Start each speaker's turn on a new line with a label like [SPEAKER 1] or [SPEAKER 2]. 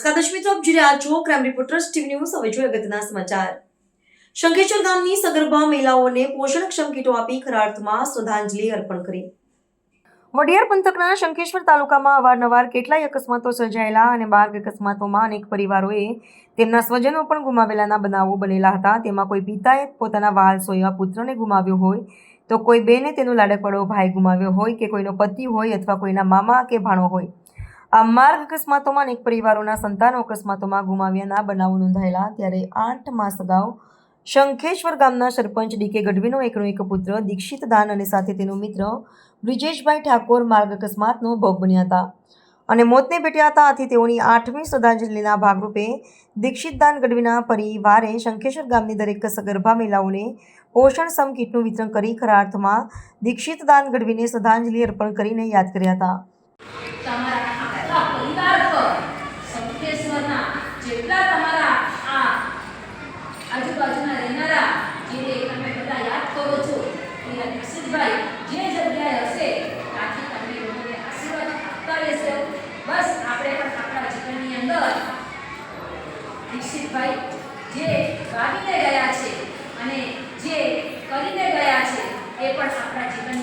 [SPEAKER 1] નમસ્કાર દર્શક મિત્રો આપ જોઈ રહ્યા છો ક્રાઇમ રિપોર્ટર્સ ટીવી ન્યૂઝ હવે જોઈએ અગત્યના સમાચાર. શંખેશ્વર ગામની સગર્ભા મહિલાઓને પોષણક્ષમ કીટો આપી ખરા અર્થમાં શ્રદ્ધાંજલિ અર્પણ કરી. વડિયાર પંથકના શંખેશ્વર તાલુકામાં અવારનવાર કેટલાય અકસ્માતો સર્જાયેલા અને માર્ગ અકસ્માતોમાં અનેક પરિવારોએ તેમના સ્વજનો પણ ગુમાવેલાના બનાવો બનેલા હતા. તેમાં કોઈ પિતાએ પોતાના વહાલ સોયવા પુત્રને ગુમાવ્યો હોય તો કોઈ બેને તેનો લાડકવાળો ભાઈ ગુમાવ્યો હોય કે કોઈનો પતિ હોય અથવા કોઈના મામા કે ભાણો હોય. આ માર્ગ અકસ્માતોમાં અનેક પરિવારોના સંતાનો અકસ્માતોમાં ગુમાવ્યાના બનાવો નોંધાયેલા. ત્યારે આઠ માસ અગાઉ શંખેશ્વર ગામના સરપંચ ડીકે ગઢવીનો એકનો એક પુત્ર દીક્ષિત દાન અને સાથે તેનો મિત્ર બ્રિજેશભાઈ ઠાકોર માર્ગ અકસ્માતનો ભોગ બન્યા હતા. અને મોતને ભેટ્યા હતા. આથી તેઓની આઠમી શ્રદ્ધાંજલિના ભાગરૂપે દીક્ષિત દાન ગઢવીના પરિવારે શંખેશ્વર ગામની દરેક સગર્ભા મહિલાઓને પોષણ સમ કીટનું વિતરણ કરી ખરા અર્થમાં દીક્ષિત દાન ગઢવીને શ્રદ્ધાંજલિ અર્પણ કરીને યાદ કર્યા હતા
[SPEAKER 2] તમારા આખા પરિવાર પર શંખેશ્વરના જેટલા તમારા આ આજુબાજુના રહેનારા જે તમે બધા યાદ કરો છો એ દીક્ષિતભાઈ જે જગ્યાએ હશે, ત્યાંથી તમે લોકોને આશીર્વાદ આપતા રહેશો. બસ આપણે પણ આપણા જીવનની અંદર દીક્ષિતભાઈ જે ગાવીને ગયા છે અને જે કરીને ગયા છે, એ પણ આપણા જીવન